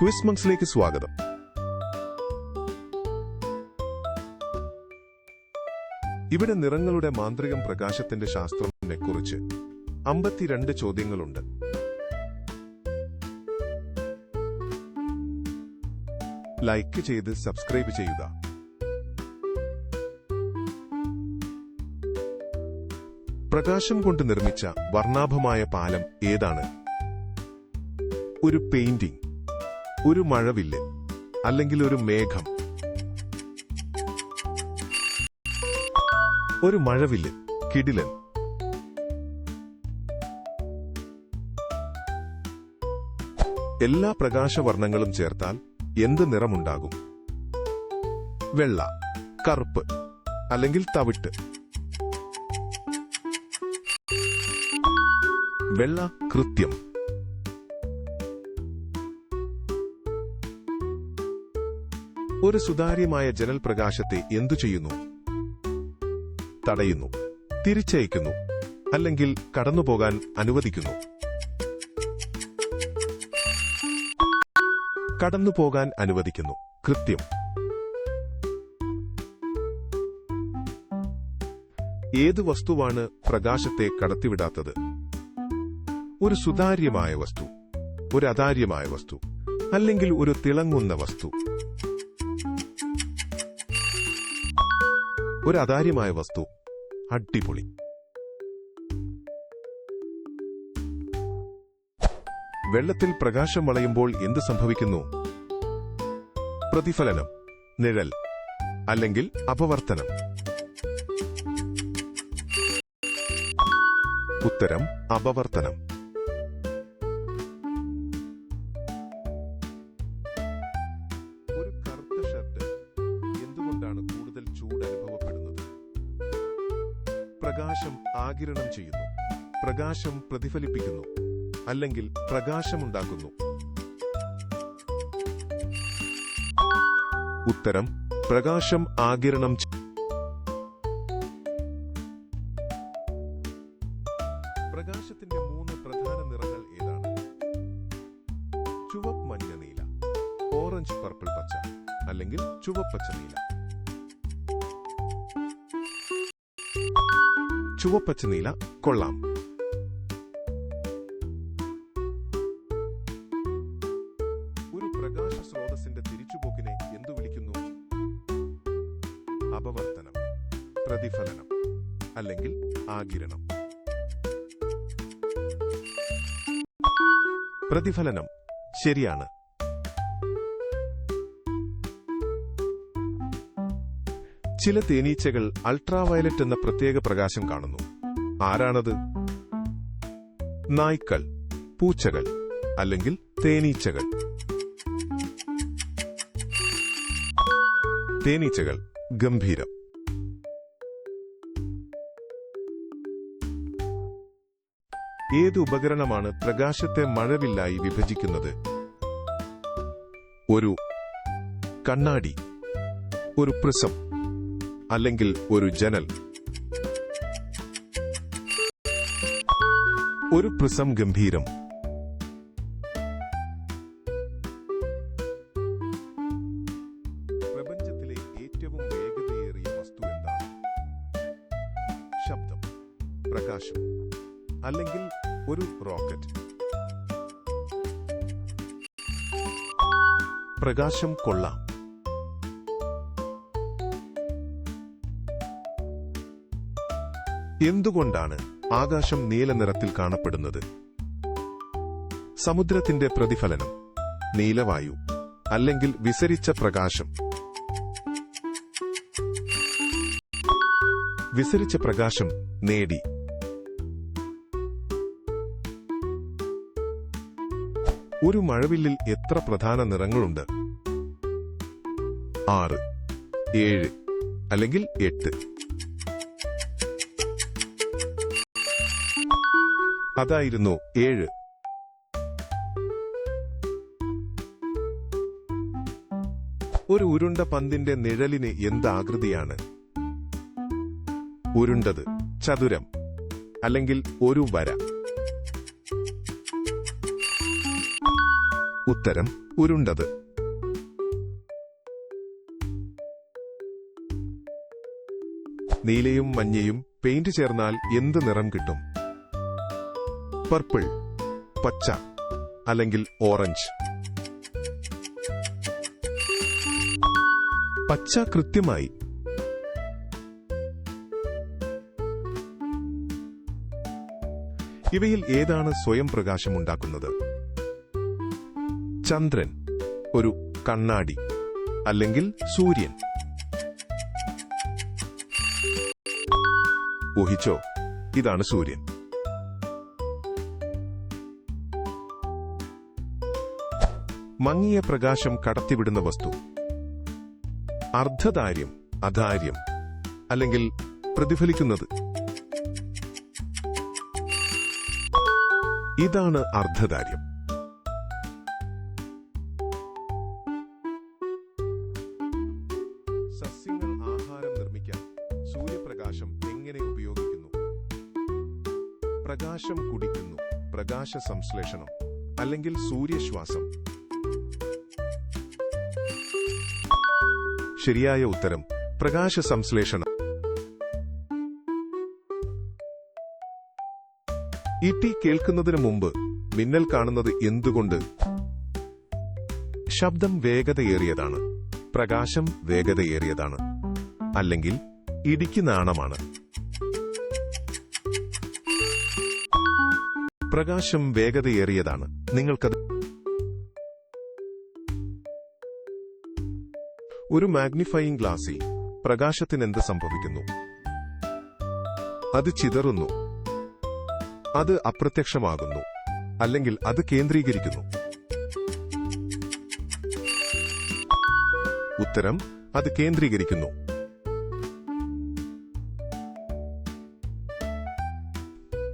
Quiz മങ്സിലേക്ക് സ്വാഗതം. ഇവിടെ നിറങ്ങളുടെ മാന്ത്രികം പ്രകാശത്തിന്റെ ശാസ്ത്രത്തിനെ കുറിച്ച് അമ്പത്തിരണ്ട് ചോദ്യങ്ങളുണ്ട്. ലൈക്ക് ചെയ്ത് സബ്സ്ക്രൈബ് ചെയ്യുക. പ്രകാശം കൊണ്ട് നിർമ്മിച്ച വർണാഭമായ പാലം ഏതാണ്? ഒരു പെയിന്റിംഗ്. ഒരു മഴവില്ല് അല്ലെങ്കിൽ ഒരു മേഘം. ഒരു മഴവില്ല് കിടിലൻ. എല്ലാ പ്രകാശവർണങ്ങളും ചേർത്താൽ എന്ത് നിറമുണ്ടാകും? വെള്ള കറുപ്പ് അല്ലെങ്കിൽ തവിട്ട്. വെള്ള കൃത്യം. ഒരു സുതാര്യമായ ജനൽ പ്രകാശത്തെ എന്തു ചെയ്യുന്നു? തടയുന്നു തിരിച്ചയക്കുന്നു അല്ലെങ്കിൽ കടന്നുപോകാൻ അനുവദിക്കുന്നു. കടന്നുപോകാൻ അനുവദിക്കുന്നു കൃത്യം. ഏത് വസ്തുവാണ് പ്രകാശത്തെ കടത്തിവിടാത്തത്? ഒരു സുതാര്യമായ വസ്തു ഒരു അതാര്യമായ വസ്തു അല്ലെങ്കിൽ ഒരു തിളങ്ങുന്ന വസ്തു. ഒരു അതാര്യമായ വസ്തു. അടിപൊളി. വെള്ളത്തിൽ പ്രകാശം വളയുമ്പോൾ എന്ത് സംഭവിക്കുന്നു? പ്രതിഫലനം നിഴൽ അല്ലെങ്കിൽ അപവർത്തനം. ഉത്തരം അപവർത്തനം. ആകിരണം ചെയ്യുന്നു. പ്രകാശം പ്രതിഫലിപ്പിക്കുന്നു. അല്ലെങ്കിൽ പ്രകാശമുണ്ടാക്കുന്നു. ഉത്തരം പ്രകാശം ആകിരണം പ്രകാശത്തിന്റെ മൂന്ന് പ്രധാന നിറങ്ങൾ ഏതാണ്? ചുവപ്പ് മഞ്ഞ നീല ഓറഞ്ച് പർപ്പിൾ പച്ച അല്ലെങ്കിൽ ചുവപ്പച്ച നീല. ചുവപ്പച്ച നീല കൊള്ളാം. ഒരു പ്രകാശ സ്രോതസ്സിന്റെ തിരിച്ചുപോക്കിനെ എന്തു വിളിക്കുന്നു? അപവർത്തനം പ്രതിഫലനം അല്ലെങ്കിൽ ആകിരണം. പ്രതിഫലനം ശരിയാണ്. ചില തേനീച്ചകൾ അൾട്രാവയലറ്റ് എന്ന പ്രത്യേക പ്രകാശം കാണുന്നു. ആരാണത്? നായ്ക്കൾ പൂച്ചകൾ അല്ലെങ്കിൽ തേനീച്ചകൾ. തേനീച്ചകൾ ഗംഭീരം. ഏത് ഉപകരണമാണ് പ്രകാശത്തെ മഴവില്ലായി വിഭജിക്കുന്നത്? ഒരു കണ്ണാടി ഒരു പ്രിസം അല്ലെങ്കിൽ ഒരു ജനൽ. ഒരു പ്രിസം ഗംഭീരം. പ്രപഞ്ചത്തിലെ ഏറ്റവും വേഗതയേറിയ വസ്തു എന്താണ്? ശബ്ദം പ്രകാശം അല്ലെങ്കിൽ ഒരു റോക്കറ്റ്. പ്രകാശം കൊള്ളാം. എന്തുകൊണ്ടാണ് ആകാശം നീല നിറത്തിൽ കാണപ്പെടുന്നത്? സമുദ്രത്തിന്റെ പ്രതിഫലനം നീലവായു അല്ലെങ്കിൽ വിസരിച്ച പ്രകാശം. വിസരിച്ച പ്രകാശം നേടി. ഒരു മഴവില്ലിൽ എത്ര പ്രധാന നിറങ്ങളുണ്ട്? ആറ് ഏഴ് അല്ലെങ്കിൽ എട്ട്. അതായിരുന്നു ഏഴ്. ഒരു ഉരുണ്ട പന്തിന്റെ നിഴലിന് എന്ത് ആകൃതിയാണ് ഉരുണ്ടത് ചതുരം അല്ലെങ്കിൽ ഒരു വര. ഉത്തരം ഉരുണ്ടത്. നീലയും മഞ്ഞയും പെയിന്റ് ചേർന്നാൽ എന്ത് നിറം കിട്ടും? പർപ്പിൾ പച്ച അല്ലെങ്കിൽ ഓറഞ്ച് പച്ച കൃത്യമായി. ഇവയിൽ ഏതാണ് സ്വയം പ്രകാശമുണ്ടാക്കുന്നത്? ചന്ദ്രൻ ഒരു കണ്ണാടി അല്ലെങ്കിൽ സൂര്യൻ? ഊഹിച്ചോ ഇതാണ് സൂര്യൻ. മങ്ങിയ പ്രകാശം കടത്തിവിടുന്ന വസ്തു. അർദ്ധധാര്യം അധാര്യം അല്ലെങ്കിൽ പ്രതിഫലിക്കുന്നത്. ഇതാണ് അർദ്ധധാര്യം സസ്യങ്ങൾ ആഹാരം നിർമ്മിക്കാൻ സൂര്യപ്രകാശം എങ്ങനെ ഉപയോഗിക്കുന്നു? പ്രകാശം കുടിക്കുന്നു പ്രകാശ സംശ്ലേഷണം അല്ലെങ്കിൽ സൂര്യശ്വാസം. ശരിയായ ഉത്തരം. പ്രകാശ സംശ്ലേഷണം. ഇടി കേൾക്കുന്നതിന് മുമ്പ് മിന്നൽ കാണുന്നത് എന്തുകൊണ്ട്? ശബ്ദം വേഗതയേറിയതാണ്. പ്രകാശം വേഗതയേറിയതാണ്. അല്ലെങ്കിൽ ഇടിക്ക് നാണമാണ്. പ്രകാശം വേഗതയേറിയതാണ്. നിങ്ങൾക്കത് ഒരു മാഗ്നിഫയിങ് ഗ്ലാസിൽ പ്രകാശത്തിന് എന്ത് സംഭവിക്കുന്നു? അത് ചിതറുന്നു. അത് അപ്രത്യക്ഷമാകുന്നു. അല്ലെങ്കിൽ അത് കേന്ദ്രീകരിക്കുന്നു. ഉത്തരം അത് കേന്ദ്രീകരിക്കുന്നു.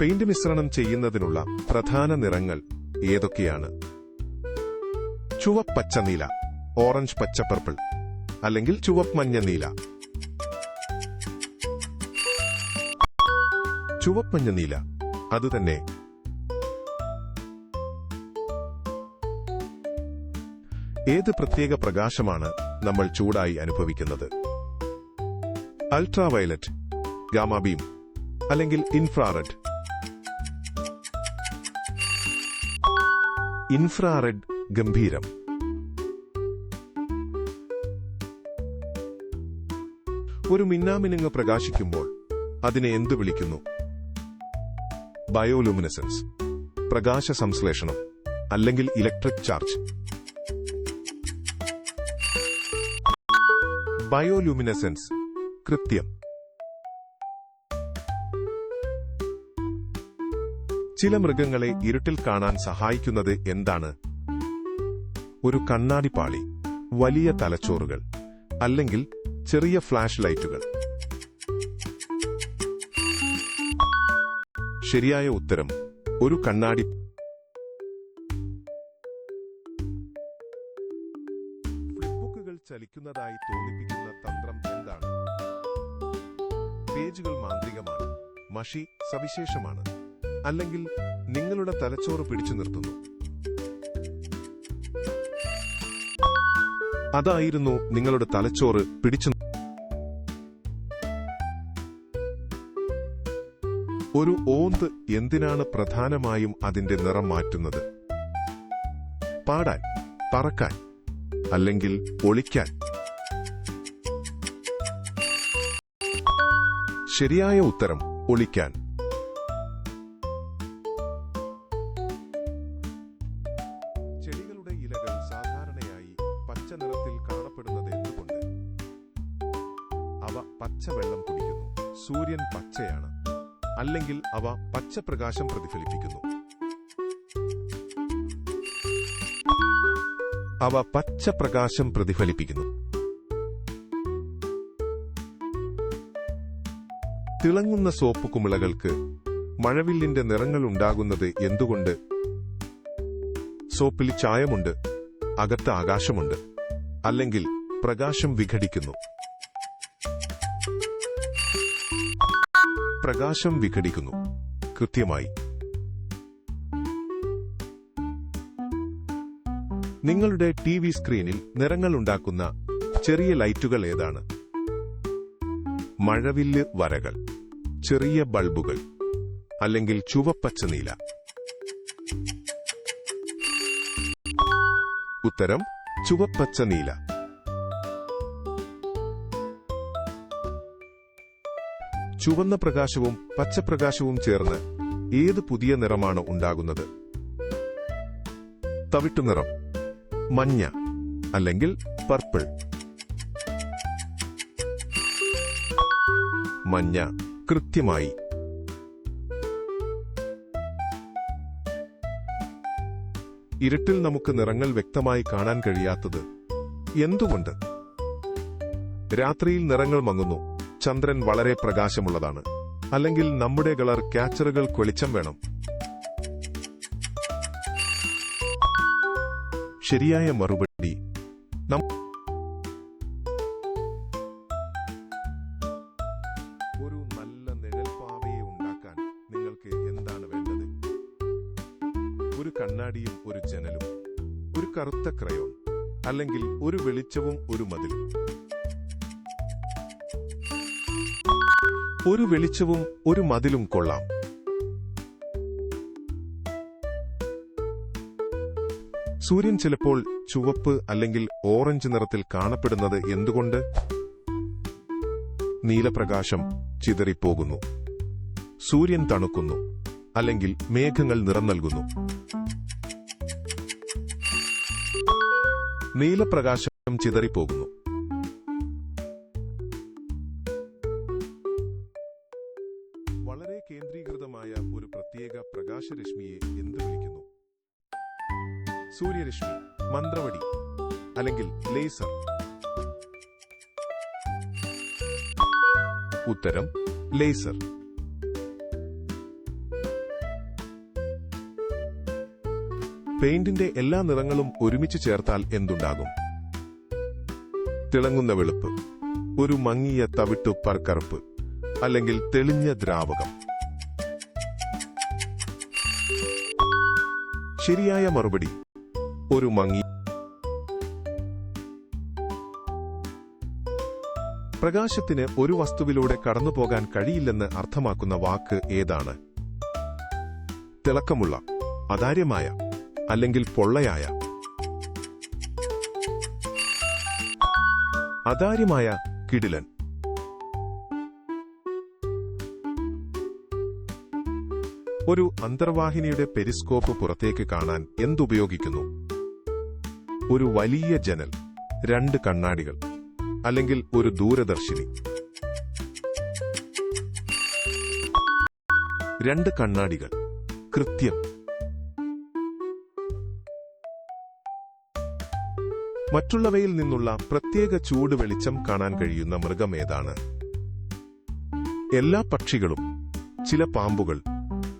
പെയിന്റ് മിശ്രണം ചെയ്യുന്നതിനുള്ള പ്രധാന നിറങ്ങൾ ഏതൊക്കെയാണ്? ചുവപ്പച്ച പച്ച നീല ഓറഞ്ച് പച്ച പർപ്പിൾ അല്ലെങ്കിൽ ചുവപ്പ് മഞ്ഞ നീല. ചുവപ്പ് മഞ്ഞ നീല. അതുതന്നെ. ഏത് പ്രത്യേക പ്രകാശമാണ് നമ്മൾ ചൂടായി അനുഭവിക്കുന്നത്? അൾട്രാ അൾട്രാവയലറ്റ് ഗാമാബീം അല്ലെങ്കിൽ ഇൻഫ്രാറെഡ്? ഇൻഫ്രാറെഡ് ഗംഭീരം. ഒരു മിന്നാമിനുങ്ങ് പ്രകാശിക്കുമ്പോൾ അതിനെ എന്തു വിളിക്കുന്നു? ബയോലുമിനസൻസ്. പ്രകാശ സംശ്ലേഷണം അല്ലെങ്കിൽ ഇലക്ട്രിക് ചാർജ്. ബയോലുമിനസൻസ്. കൃത്യം. ചില മൃഗങ്ങളെ ഇരുട്ടിൽ കാണാൻ സഹായിക്കുന്നത് എന്താണ്? ഒരു കണ്ണാടിപ്പാളി വലിയ തലച്ചോറുകൾ. അല്ലെങ്കിൽ ചെറിയ ഫ്ലാഷ് ലൈറ്റുകൾ. ശരിയായ ഉത്തരം ഒരു കണ്ണാടി. ഫ്ലിപ്ബുക്കുകൾ ചലിക്കുന്നതായി തോന്നിപ്പിക്കുന്ന തന്ത്രം എന്താണ്? പേജുകൾ മാന്ത്രികമാണ് മഷി സവിശേഷമാണ് അല്ലെങ്കിൽ നിങ്ങളുടെ തലച്ചോറ് പിടിച്ചു നിർത്തുന്നു. അതായിരുന്നു നിങ്ങളുടെ തലച്ചോറ് പിടിച്ചു ഒരു ഓന്ത് എന്തിനാണ് പ്രധാനമായും അതിന്റെ നിറം മാറ്റുന്നത്? പാടാൻ പറക്കാൻ അല്ലെങ്കിൽ ഒളിക്കാൻ. ശരിയായ ഉത്തരം ഒളിക്കാൻ. അവ പച്ചപ്രകാശം പ്രതിഫലിപ്പിക്കുന്നു. അവ പച്ചപ്രകാശം പ്രതിഫലിപ്പിക്കുന്നു. തിളങ്ങുന്ന സോപ്പ് കുമിളകൾക്ക് മഴവില്ലിന്റെ നിറങ്ങൾ ഉണ്ടാകുന്നത് എന്തുകൊണ്ട്? സോപ്പിൽ ചായമുണ്ട് അകത്ത് ആകാശമുണ്ട് അല്ലെങ്കിൽ പ്രകാശം വിഘടിക്കുന്നു. പ്രകാശം വിഘടിക്കുന്നു. കൃത്യമായി. നിങ്ങളുടെ ടി വി സ്ക്രീനിൽ നിറങ്ങൾ ഉണ്ടാക്കുന്ന ചെറിയ ലൈറ്റുകൾ ഏതാണ്? മഴവില്ല് വരകൾ ചെറിയ ബൾബുകൾ അല്ലെങ്കിൽ ചുവപ്പച്ച നീല. ഉത്തരം ചുവപ്പച്ച നീല. ചുവന്ന പ്രകാശവും പച്ചപ്രകാശവും ചേർന്ന് ഏത് പുതിയ നിറമാണ് ഉണ്ടാകുന്നത്? തവിട്ടുനിറം മഞ്ഞ അല്ലെങ്കിൽ പർപ്പിൾ. മഞ്ഞ കൃത്യമായി. ഇരുട്ടിൽ നമുക്ക് നിറങ്ങൾ വ്യക്തമായി കാണാൻ കഴിയാത്തത് എന്തുകൊണ്ട്? രാത്രിയിൽ നിറങ്ങൾ മങ്ങുന്നു. ചന്ദ്രൻ വളരെ പ്രകാശമുള്ളതാണ്. അല്ലെങ്കിൽ നമ്മുടെ കളർ ക്യാച്ചറുകൾ വെളിച്ചം വേണം. ശരിയായ മറുപടി. ഒരു നല്ല നിഴൽപ്പാവയെ ഉണ്ടാക്കാൻ നിങ്ങൾക്ക് എന്താണ് വേണ്ടത്? ഒരു കണ്ണാടിയും ഒരു ജനലും ഒരു കറുത്ത ക്രയോൺ അല്ലെങ്കിൽ ഒരു വെളിച്ചവും ഒരു മതിലും. ഒരു വെളിച്ചവും ഒരു മതിലും കൊള്ളാം. സൂര്യൻ ചിലപ്പോൾ ചുവപ്പ് അല്ലെങ്കിൽ ഓറഞ്ച് നിറത്തിൽ കാണപ്പെടുന്നത് എന്തുകൊണ്ട്? നീലപ്രകാശം ചിതറിപ്പോകുന്നു. സൂര്യൻ തണുക്കുന്നു അല്ലെങ്കിൽ മേഘങ്ങൾ നിറം നൽകുന്നു. നീലപ്രകാശം ചിതറിപ്പോകുന്നു. കേന്ദ്രീകൃതമായ ഒരു പ്രത്യേക പ്രകാശരശ്മിയെ എന്ത് വിളിക്കുന്നു? സൂര്യരശ്മി മന്ത്രവടി അല്ലെങ്കിൽ ലേസർ? ഉത്തരം ലേസർ. പെയിന്റിന്റെ എല്ലാ നിറങ്ങളും ഒരുമിച്ച് ചേർത്താൽ എന്തുണ്ടാകും? തിളങ്ങുന്ന വെളുപ്പ് ഒരു മങ്ങിയ തവിട്ടു പർക്കറുപ്പ് അല്ലെങ്കിൽ തെളിഞ്ഞ ദ്രാവകം. ശരിയായ മറുപടി. ഒരു മങ്ങി. പ്രകാശത്തിന് ഒരു വസ്തുവിലൂടെ കടന്നുപോകാൻ കഴിയില്ലെന്ന് അർത്ഥമാക്കുന്ന വാക്ക് ഏതാണ്? തിളക്കമുള്ള അതാര്യമായ അല്ലെങ്കിൽ പൊള്ളയായ. അതാര്യമായ കിടിലൻ. ഒരു അന്തർവാഹിനിയുടെ പെരിസ്കോപ്പ് പുറത്തേക്ക് കാണാൻ എന്തുപയോഗിക്കുന്നു? ഒരു വലിയ ജനൽ രണ്ട് കണ്ണാടികൾ അല്ലെങ്കിൽ ഒരു ദൂരദർശിനി. രണ്ട് കണ്ണാടികൾ. കൃത്യം. മറ്റുള്ളവയിൽ നിന്നുള്ള പ്രത്യേക ചൂട് വെളിച്ചം കാണാൻ കഴിയുന്ന മൃഗം ഏതാണ്? എല്ലാ പക്ഷികളും ചില പാമ്പുകൾ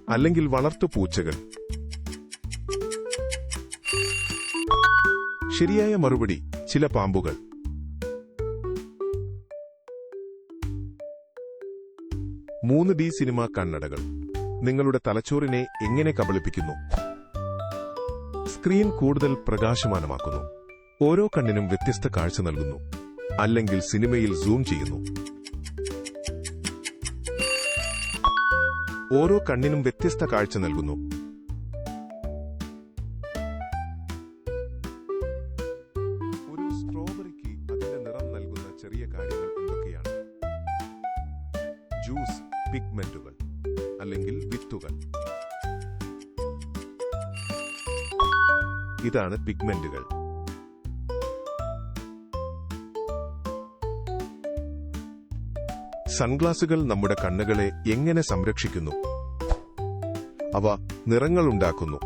അല്ലെങ്കിൽ വളർത്തു പൂച്ചകൾ. ശരിയായ മറുപടി ചില പാമ്പുകൾ. മൂന്ന് ഡി സിനിമ കണ്ണടകൾ. നിങ്ങളുടെ തലച്ചോറിനെ എങ്ങനെ കബളിപ്പിക്കുന്നു? സ്ക്രീൻ കൂടുതൽ പ്രകാശമാനമാക്കുന്നു. ഓരോ കണ്ണിനും വ്യത്യസ്ത കാഴ്ച നൽകുന്നു. അല്ലെങ്കിൽ സിനിമയിൽ സൂം ചെയ്യുന്നു. ഓരോ കണ്ണിനും വ്യത്യസ്ത കാഴ്ച നൽകുന്നു. ഒരു സ്ട്രോബെറിക്ക് അതിന്റെ നിറം നൽകുന്ന ചെറിയ കാര്യങ്ങൾ എന്തൊക്കെയാണ്? ജ്യൂസ് പിഗ്മെന്റുകൾ അല്ലെങ്കിൽ വിത്തുകൾ. ഇതാണ് പിഗ്മെന്റുകൾ. സൺഗ്ലാസുകൾ നമ്മുടെ കണ്ണുകളെ എങ്ങനെ സംരക്ഷിക്കുന്നു? അവ നിറങ്ങൾ ഉണ്ടാക്കുന്നു.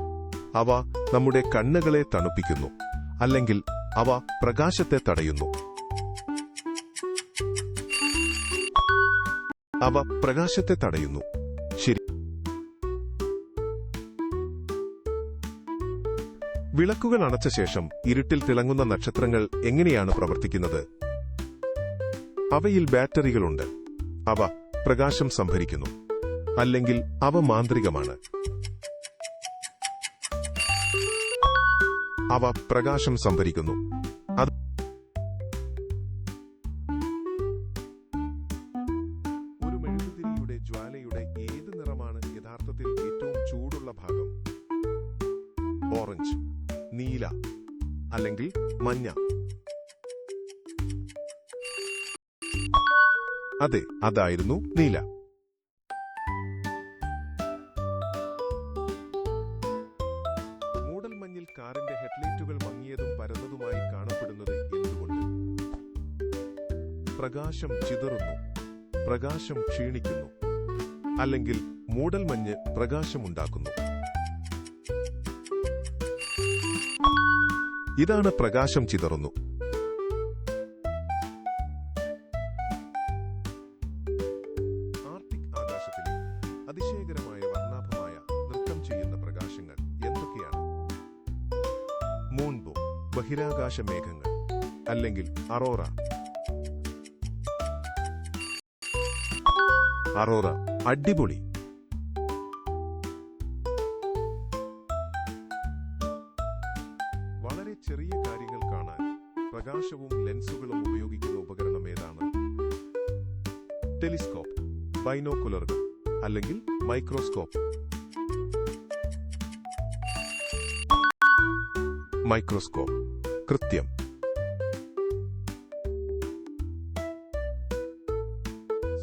അവ നമ്മുടെ കണ്ണുകളെ തണുപ്പിക്കുന്നു. അല്ലെങ്കിൽ അവ പ്രകാശത്തെ തടയുന്നു. അവ പ്രകാശത്തെ തടയുന്നു. ശരി. വിളക്കുകൾ അണച്ച ശേഷം ഇരുട്ടിൽ തിളങ്ങുന്ന നക്ഷത്രങ്ങൾ എങ്ങനെയാണ് പ്രവർത്തിക്കുന്നത്? അവയിൽ ബാറ്ററികളുണ്ട്. അവ പ്രകാശം സംഭരിക്കുന്നു. അല്ലെങ്കിൽ അവ മാന്ത്രികമാണ്. അവ പ്രകാശം സംഭരിക്കുന്നു. അതെ അതായിരുന്നു നീല. മൂടൽമഞ്ഞിൽ കാറിന്റെ ഹെഡ്ലൈറ്റുകൾ മങ്ങിയതും പരന്നതുമായി കാണപ്പെടുന്നത് എന്തുകൊണ്ട്? പ്രകാശം ചിതറുന്നു പ്രകാശം ക്ഷീണിക്കുന്നു അല്ലെങ്കിൽ മൂടൽമഞ്ഞ് പ്രകാശമുണ്ടാക്കുന്നു. ഇതാണ് പ്രകാശം ചിതറുന്നു. മൂൺബോ ബഹിരാകാശ മേഘങ്ങൾ അല്ലെങ്കിൽ അറോറ. അറോറ അടിപൊളി. വളരെ ചെറിയ കാര്യങ്ങൾ കാണാൻ പ്രകാശവും ലെൻസുകളും ഉപയോഗിക്കുന്ന ഉപകരണം ഏതാണ്? ടെലിസ്കോപ്പ് ബൈനോക്കുലറുകൾ അല്ലെങ്കിൽ മൈക്രോസ്കോപ്പ്. മൈക്രോസ്കോപ്പ്. കൃത്യം.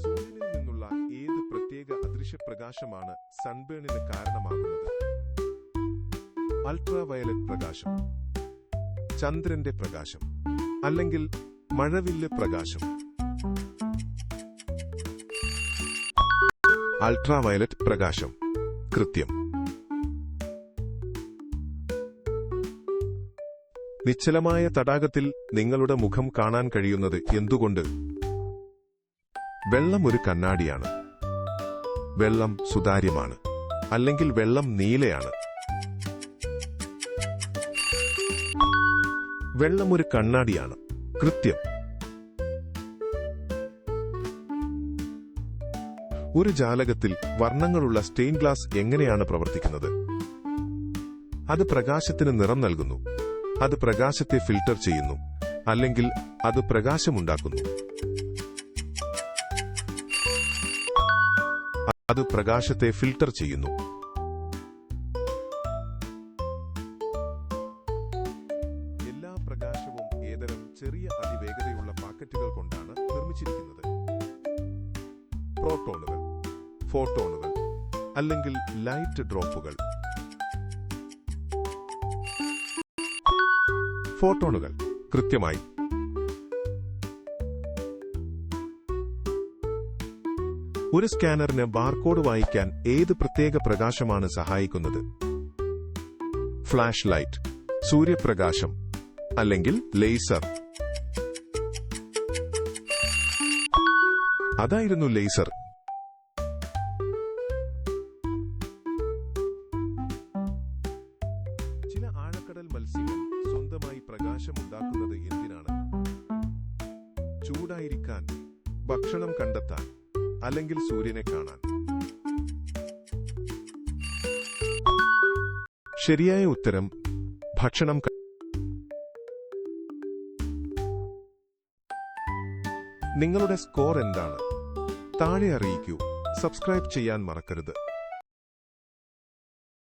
സൂര്യനിൽ നിന്നുള്ള ഏത് പ്രത്യേക അദൃശ്യ പ്രകാശമാണ് സൺബേണിന് കാരണമാകുന്നത്? അൾട്രാവയലറ്റ് പ്രകാശം. ചന്ദ്രന്റെ പ്രകാശം. അല്ലെങ്കിൽ മഴവില്ല് പ്രകാശം. അൾട്രാവയലറ്റ് പ്രകാശം. കൃത്യം. നിശ്ചലമായ തടാകത്തിൽ നിങ്ങളുടെ മുഖം കാണാൻ കഴിയുന്നത് എന്തുകൊണ്ട്? വെള്ളം ഒരു കണ്ണാടിയാണ്. വെള്ളം സുതാര്യമാണ്. അല്ലെങ്കിൽ വെള്ളം നീലയാണ്. വെള്ളം ഒരു കണ്ണാടിയാണ്. കൃത്യം. ഒരു ജാലകത്തിൽ വർണങ്ങളുള്ള സ്റ്റെയിൻ ഗ്ലാസ് എങ്ങനെയാണ് പ്രവർത്തിക്കുന്നത്? അത് പ്രകാശത്തിന് നിറം നൽകുന്നു. അത് പ്രകാശത്തെ ഫിൽട്ടർ ചെയ്യുന്നു അല്ലെങ്കിൽ അത് പ്രകാശമുണ്ടാക്കുന്നു. അത് പ്രകാശത്തെ ഫിൽട്ടർ ചെയ്യുന്നു. എല്ലാ പ്രകാശവും ഏതരം ചെറിയ അതിവേഗതയുള്ള പാക്കറ്റുകൾ കൊണ്ടാണ് നിർമ്മിച്ചിരിക്കുന്നത്. പ്രോട്ടോണുകൾ ഫോട്ടോണുകൾ അല്ലെങ്കിൽ ലൈറ്റ് ഡ്രോപ്പുകൾ. ഫോട്ടോണുകൾ. കൃത്യമായി. ഒരു സ്കാനറിന് ബാർകോഡ് വായിക്കാൻ ഏത് പ്രത്യേക പ്രകാശമാണ് സഹായിക്കുന്നത്? ഫ്ലാഷ് ലൈറ്റ് സൂര്യപ്രകാശം അല്ലെങ്കിൽ ലേസർ. അതായിരുന്നു ലേസർ. അല്ലെങ്കിൽ സൂര്യനെ കാണാൻ. ശരിയായ ഉത്തരം ഭക്ഷണം നിങ്ങളുടെ സ്കോർ എന്താണ്? താഴെ അറിയിക്കൂ. സബ്സ്ക്രൈബ് ചെയ്യാൻ മറക്കരുത്.